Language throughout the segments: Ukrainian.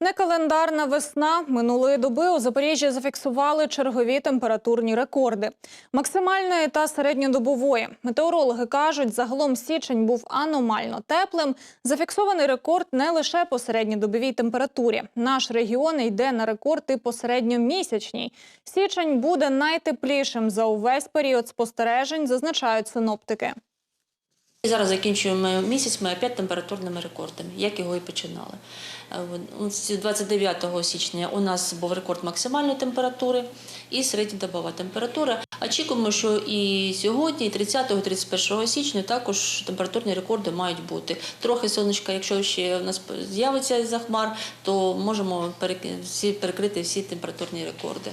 Некалендарна весна минулої доби у Запоріжжі зафіксували чергові температурні рекорди максимальної та середньодобової. Метеорологи кажуть, загалом січень був аномально теплим. Зафіксований рекорд не лише по середньодобовій температурі. Наш регіон йде на рекорд і по середньомісячній. Січень буде найтеплішим за увесь період спостережень, зазначають синоптики. І Зараз закінчуємо місяць ми опять температурними рекордами, як його і починали. Е, от, з 29 січня у нас був рекорд максимальної температури і середньодобова температура. Очікуємо, що і сьогодні, і 30-31 січня також температурні рекорди мають бути. Трохи сонечка, якщо ще в нас з'явиться за хмар, то можемо перекрити всі температурні рекорди.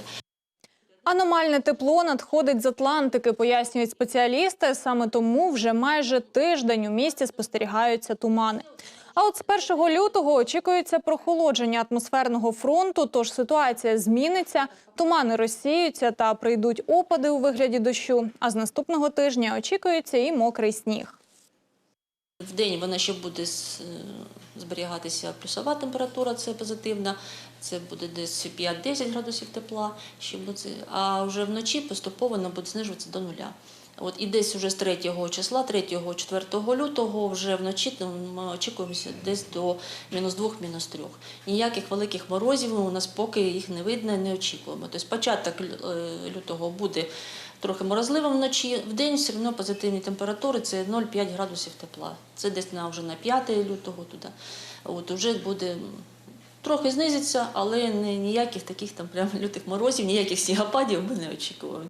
Аномальне тепло надходить з Атлантики, пояснюють спеціалісти. Саме тому вже майже тиждень у місті спостерігаються тумани. А от з 1 лютого очікується прохолодження атмосферного фронту, тож ситуація зміниться, тумани розсіються та прийдуть опади у вигляді дощу. А з наступного тижня очікується і мокрий сніг. В день вона ще буде е, зберігатися плюсова температура, це позитивна. Це буде десь 5-10 градусів тепла. А вже вночі поступово вона буде знижуватися до нуля. От і десь вже з 3 числа, 3-4 лютого, вже вночі ми очікуємося десь до мінус 2, мінус 3. Ніяких великих морозів у нас поки їх не видно, не очікуємо. Тобто початок е, лютого буде трохи морозливо вночі. В день все одно позитивні температури це 0,5 градусів тепла. Це десь на вже на 5 лютого туди. От вже буде трохи знизиться, але ніяких таких там прям лютих морозів, ніяких снігопадів ми не очікуємо.